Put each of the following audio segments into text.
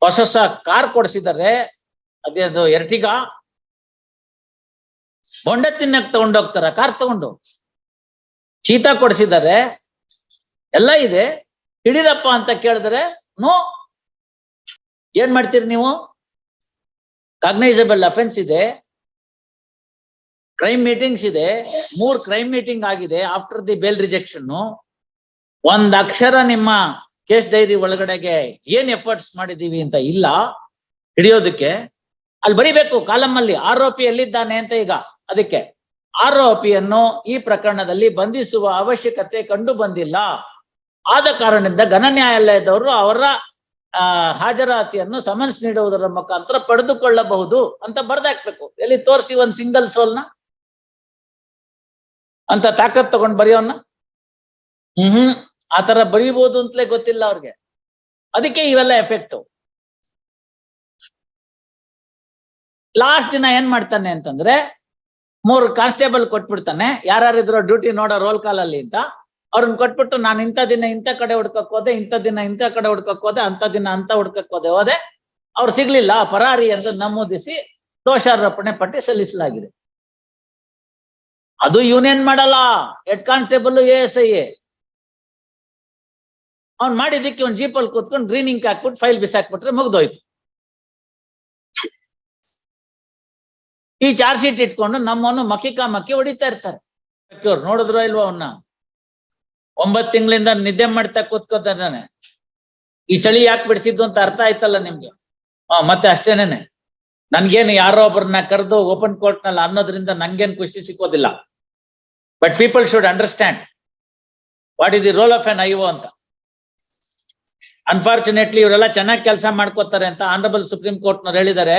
ಹೊಸ ಹೊಸ ಕಾರ್ ಕೊಡಿಸಿದ್ದಾರೆ. ಅದೇ ಅದು ಎರ್ಟಿಗಾ? ಬೊಂಡ ತಿನ್ನಕ್ ತಗೊಂಡೋಗ್ತಾರ ಕಾರ್ ತಗೊಂಡು. ಚೀತಾ ಕೊಡಿಸಿದ್ದಾರೆ. ಎಲ್ಲ ಇದೆ. ಹಿಡಿದಪ್ಪ ಅಂತ ಕೇಳಿದ್ರೆ, ನೋ. ಏನ್ ಮಾಡ್ತೀರಿ ನೀವು? ಕಾಗ್ನೈಸಬಲ್ ಅಫೆನ್ಸ್ ಇದೆ. ಕ್ರೈಮ್ ಮೀಟಿಂಗ್ಸ್ ಇದೆ. ಮೂರ್ ಕ್ರೈಮ್ ಮೀಟಿಂಗ್ ಆಗಿದೆ. ಆಫ್ಟರ್ ದಿ ಬೇಲ್ ರಿಜೆಕ್ಷನ್ ಒಂದ್ ಅಕ್ಷರ ನಿಮ್ಮ ಕೇಸ್ ಡೈರಿ ಒಳಗಡೆಗೆ ಏನ್ ಎಫರ್ಟ್ಸ್ ಮಾಡಿದೀವಿ ಅಂತ ಇಲ್ಲ. ಹಿಡಿಯೋದಕ್ಕೆ ಅಲ್ಲಿ ಬರಿಬೇಕು ಕಾಲಂ ಅಲ್ಲಿ ಆರೋಪಿ ಎಲ್ಲಿದ್ದಾನೆ ಅಂತ ಈಗ. ಅದಕ್ಕೆ ಆರೋಪಿಯನ್ನು ಈ ಪ್ರಕರಣದಲ್ಲಿ ಬಂಧಿಸುವ ಅವಶ್ಯಕತೆ ಕಂಡು ಬಂದಿಲ್ಲ. ಆದ ಕಾರಣದಿಂದ ಘನ ನ್ಯಾಯಾಲಯದವರು ಅವರ ಹಾಜರಾತಿಯನ್ನು ಸಮನ್ಸ್ ನೀಡುವುದರ ಮುಖಾಂತರ ಪಡೆದುಕೊಳ್ಳಬಹುದು ಅಂತ ಬರ್ದಾಕ್ಬೇಕು. ಎಲ್ಲಿ ತೋರಿಸಿ ಒಂದ್ ಸಿಂಗಲ್ ಸೋಲ್ನ? ಅಂತ ತಾಕತ್ ತಗೊಂಡ್ ಬರೆಯೋನ್ನ ಹ್ಮ್. ಆತರ ಬರೀಬಹುದು ಅಂತಲೇ ಗೊತ್ತಿಲ್ಲ ಅವ್ರಿಗೆ. ಅದಕ್ಕೆ ಇವೆಲ್ಲ ಎಫೆಕ್ಟ್ ಲಾಸ್ಟ್ ದಿನ ಏನ್ ಮಾಡ್ತಾನೆ ಅಂತಂದ್ರೆ, ಮೂರು ಕಾನ್ಸ್ಟೇಬಲ್ ಕೊಟ್ಬಿಡ್ತಾನೆ. ಯಾರ್ಯಾರಿದ್ರು ಡ್ಯೂಟಿ ನೋಡೋ ರೋಲ್ ಕಾಲ್ ಅಲ್ಲಿ ಅಂತ. ಅವ್ರನ್ನ ಕೊಟ್ಬಿಟ್ಟು, ನಾನು ಇಂಥ ದಿನ ಇಂಥ ಕಡೆ ಹುಡ್ಕಕ್ ಹೋದೆ, ಇಂಥ ದಿನ ಇಂಥ ಕಡೆ ಹುಡ್ಕಕ್ ಹೋದೆ ಅಂತ ದಿನ ಅಂತ ಹುಡ್ಕಕ್ ಹೋದೆ ಹೋದೆ. ಅವ್ರು ಸಿಗ್ಲಿಲ್ಲ ಪರಾರಿ ಎಂದು ನಮೂದಿಸಿ ದೋಷಾರೋಪಣೆ ಪಟ್ಟಿ ಸಲ್ಲಿಸಲಾಗಿದೆ. ಅದು ಯೂನಿಯನ್ ಮಾಡಲ್ಲ? Head constable A S I ಅವ್ನ್ ಮಾಡಿದ್ದಕ್ಕೆ ಒಂದು ಜೀಪಲ್ಲಿ ಕೂತ್ಕೊಂಡು ಗ್ರೀನಿಂಗ್ ಹಾಕ್ಬಿಟ್ಟು ಫೈಲ್ ಬಿಸಾಕ್ಬಿಟ್ರೆ ಮುಗ್ದೋಯ್ತು. ಈ ಚಾರ್ಜ್ ಶೀಟ್ ಇಟ್ಕೊಂಡು ನಮ್ಮನ್ನು ಮಕ್ಕಿಕಾ ಮಕ್ಕಿ ಹೊಡಿತಾ ಇರ್ತಾರೆ. ನೋಡಿದ್ರು ಇಲ್ವಾ ಅವನ್ನ ಒಂಬತ್ ತಿಂಗಳಿಂದ ನಿದ್ದೆ ಮಾಡ್ತಾ ಕೂತ್ಕೋತಾನೆ. ಈ ಚಳಿ ಯಾಕೆ ಬಿಡಿಸಿದ್ದು ಅಂತ ಅರ್ಥ ಆಯ್ತಲ್ಲ ನಿಮ್ಗೆ? ಹಾ ಮತ್ತೆ ಅಷ್ಟೇನೇನೆ? ನನ್ಗೇನು ಯಾರೋ ಒಬ್ಬರನ್ನ ಕರೆದು ಓಪನ್ ಕೋರ್ಟ್ನಲ್ಲಿ ಅನ್ನೋದ್ರಿಂದ ನಂಗೇನು ಖುಷಿ ಸಿಕ್ಕೋದಿಲ್ಲ. But people should understand what is the role of N IO ಅಂತ. ಅನ್ಫಾರ್ಚುನೇಟ್ಲಿ ಇವರೆಲ್ಲ ಚೆನ್ನಾಗಿ ಕೆಲಸ ಮಾಡ್ಕೋತಾರೆ ಅಂತ ಆನರಬಲ್ ಸುಪ್ರೀಂ ಕೋರ್ಟ್ ನವರು ಹೇಳಿದ್ದಾರೆ.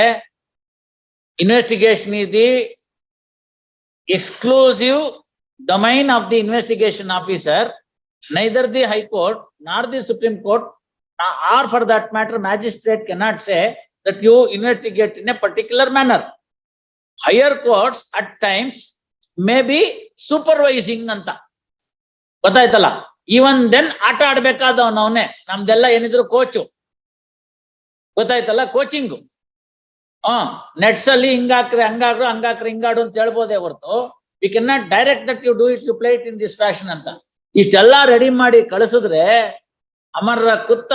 Investigation is the exclusive domain of the investigation officer neither the high court nor the supreme court are for that matter magistrate can not say that you investigate in a particular manner higher courts at times may be supervising ಅಂತ. ಗೊತ್ತಾಯ್ತಲ್ಲ? Even then ಆಟ ಆಡ್ಬೇಕಾದವನು ಅವನೇ. ನಮ್ದೆಲ್ಲ ಏನಿದ್ರು coach ಗೊತ್ತಾಯ್ತಲ್ಲ coaching ಹಾ nets ಅಲ್ಲಿ ಹಿಂಗಾಕ್ರೆ ಹಂಗಾಗ್ರು ಹಂಗಾಕ್ರೆ ಹಿಂಗಾಡು ಅಂತ ಹೇಳ್ಬೋದೇ ಹೊರತು. We can not direct that you do it you play it in this fashion ಅಂತ. ಇಷ್ಟೆಲ್ಲ ರೆಡಿ ಮಾಡಿ ಕಳಿಸಿದ್ರೆ ಅಮರ ಕುತ್ತ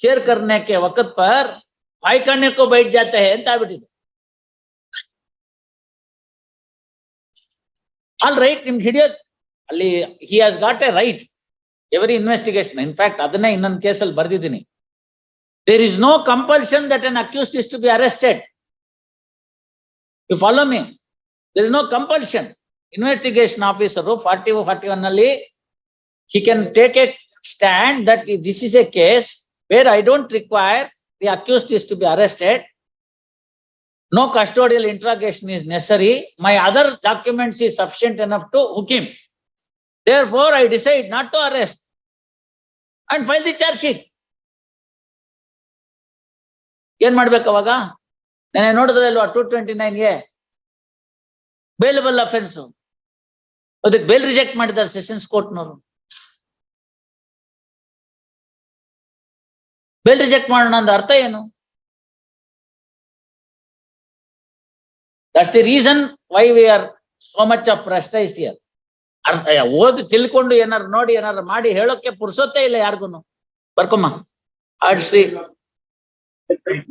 ಶೇರ್ ಕರ್ನೆಕ್ಕೆ ವಕತ್ ಪರ್ ಬಾಯ್ ಕಣ್ಣಕ್ಕೂ ಬೈಟ್ ಜಾತೆ ಅಂತ ಆಗ್ಬಿಟ್ಟಿದೆ. ಅಲ್ ರೈಟ್ ನಿಮ್ಗೆ ಹಿಡಿಯೋದು. ಅಲ್ಲಿ he has got a right every investigation in fact ಅದನ್ನೇ ಇನ್ನೊಂದು ಕೇಸಲ್ಲಿ ಬರ್ದಿದ್ದೀನಿ there is no compulsion that an accused is to be arrested. You follow me? There is no compulsion. Investigation officer, forty forty-one ಅಲ್ಲಿ, he can take a stand that this is a case where I don't require the accused is to be arrested. No custodial interrogation is necessary. My other documents is sufficient enough to hook him. Therefore, I decide not to arrest And file the charge sheet ಏನ್ ಮಾಡ್ಬೇಕು ಅವಾಗ? ನೆನೆ ನೋಡಿದ್ರೆ ಅಲ್ವಾ two twenty nine A? Bailable offence ಅದಕ್ಕೆ bail reject ಮಾಡಿದ್ದಾರೆ sessions ಕೋರ್ಟ್ನವರು bail reject ಮಾಡೋಣ ಅಂದ ಅರ್ಥ ಏನು? That's the reason why we are so much of prestige year ಅರ್ಥ ಓದಿ ತಿಳ್ಕೊಂಡು ಏನಾರು ನೋಡಿ ಏನಾರು ಮಾಡಿ ಹೇಳೋಕೆ ಪುರ್ಸೊತ್ತೆ ಇಲ್ಲ ಯಾರಿಗೂ ಬರ್ಕೊಮ್ಮ. ಆಡ್ಸಿ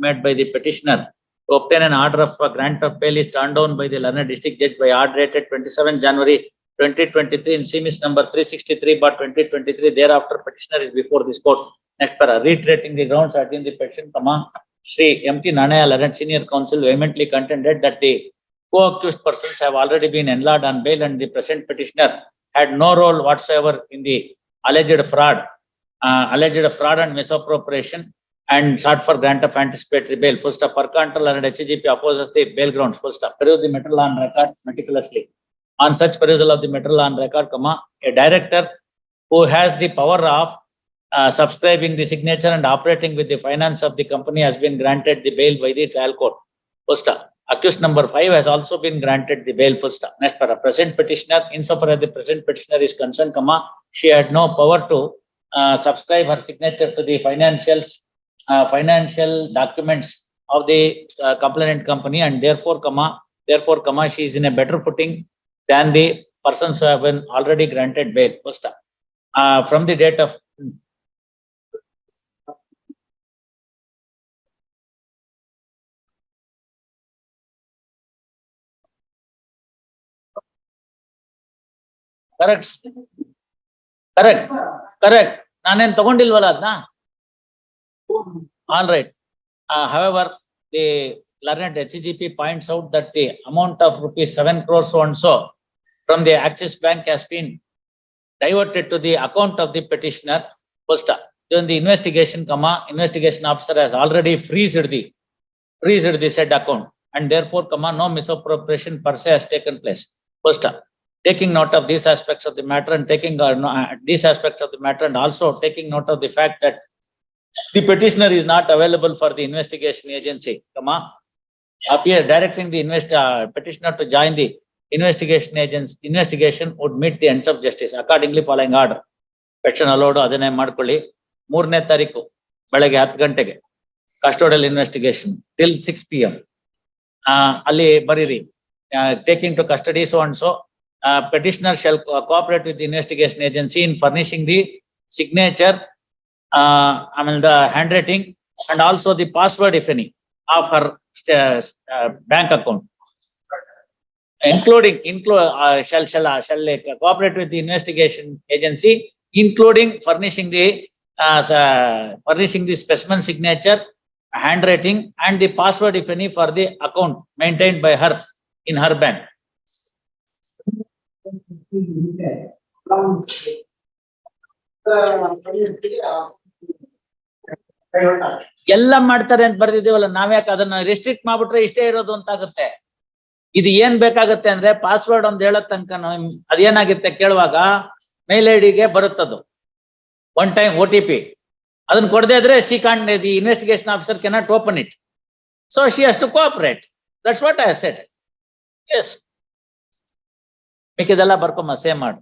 made by the petitioner obtain an order of grant of bail stand down by the learned district judge by order dated twenty seven January twenty twenty three in ಸೀಮಿಸ್ number three sixty three ಬಾ twenty twenty three thereafter petitioner is before this court next ಪರ reiterating the ground at in the petition ಕಮ Shri M P Nanaiah learned senior counsel vehemently contended that the co-accused persons have already been enlarged on bail and the present petitioner had no role whatsoever in the alleged fraud, uh, alleged fraud and misappropriation and sought for grant of anticipatory bail. Full stop. Per control and HGP opposes the bail grounds. Full stop. Peruse the material on record meticulously. On such perusal of the material on record, comma, a director who has the power of uh, subscribing the signature and operating with the finance of the company has been granted the bail by the trial court. Full stop. Accused number five has also been granted the bail. Full stop. Para. Present petitioner, insofar as the present petitioner is concerned, comma, she had no power to uh, subscribe her signature to the financials uh, financial documents of the uh, complainant company and therefore, comma, therefore, comma, she is in a better footing than the persons who have been already granted bail. First, uh, from the date of correct, correct, correct. ನಾನೇನ್ ತಗೊಂಡಿಲ್ವಲ್ಲ ಅದನ್ನ All right. Uh, however, the learned HGP points out that the amount of rupees seven crores so and so from the Axis Bank has been diverted to the account of the petitioner. First, during the investigation, comma, investigation officer has already freezed the, freezed the said account and therefore, comma, no misappropriation per se has taken place. First, taking note of these aspects of the matter and taking, uh, uh, these aspects of the matter and also taking note of the fact that the petitioner is not available for the investigation agency, comma. Appear directing the invest, uh, petitioner to join the investigation agents, investigation would meet the ends of justice accordingly following order. Petition allowed ಅದನ್ನೇ ಮಾಡ್ಕೊಳ್ಳಿ. ಮೂರನೇ ತಾರೀಕು ಬೆಳಗ್ಗೆ ಹತ್ತು custodial investigation till six P M. ali ಅಲ್ಲಿ ಬರೀರಿ taking to custody so and so. Uh, petitioner shall co- cooperate with the investigation agency in furnishing the signature uh, I mean, the handwriting and also the password, if any, of her uh, uh, bank account. Including, include, uh, shall, shall, uh, shall like, cooperate with the investigation agency, including furnishing the, uh, uh, furnishing the specimen signature, handwriting and the password, if any, for the account maintained by her in her bank. ಎಲ್ಲ ಮಾಡ್ತಾರೆ ಅಂತ ಬರ್ದಿದ್ದೀವಲ್ಲ, ನಾವ್ಯಾಕೆ ಅದನ್ನ restrict ಮಾಡ್ಬಿಟ್ರೆ ಇಷ್ಟೇ ಇರೋದು ಅಂತ ಆಗುತ್ತೆ. ಇದು ಏನ್ ಬೇಕಾಗತ್ತೆ ಅಂದ್ರೆ ಪಾಸ್ವರ್ಡ್ ಒಂದ್ ಹೇಳೋ ತನಕ ಅದೇನಾಗುತ್ತೆ ಕೇಳುವಾಗ ಮೇಲ್ ಐಡಿಗೆ ಬರುತ್ತದು. One time O T P. ಅದನ್ನ ಕೊಡದೇ ಇದ್ರೆ second the investigation officer cannot open it. So she has to cooperate. That's what I said yes. ಮಿಕ್ಕಿದೆಲ್ಲ ಬರ್ಕೊಂಬ ಸೇವ್ ಮಾಡು.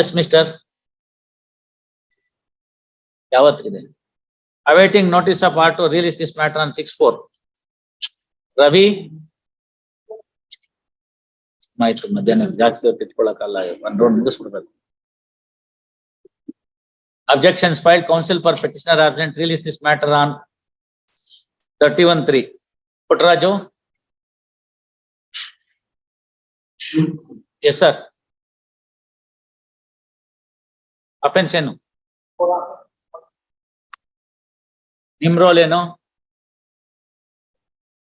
Yes mister. ಯಾವತ್ತಿದೆ? Awaiting notice of order to release this matter on six four. Ravi? ಆಯ್ತು ಮಧ್ಯಾಹ್ನ ಜಾಸ್ತಿ ಹೊತ್ತು ಇಟ್ಕೊಳಕಲ್ಲ ಒಂದ್ round ಮುಗಿಸ್ಬಿಡ್ಬೇಕು. Objections filed counsel for petitioner absent release this matter on thirty-one three. Puttraju? Yes, sir. Offense ಏನು? ನಿಮ್ roll ಏನು?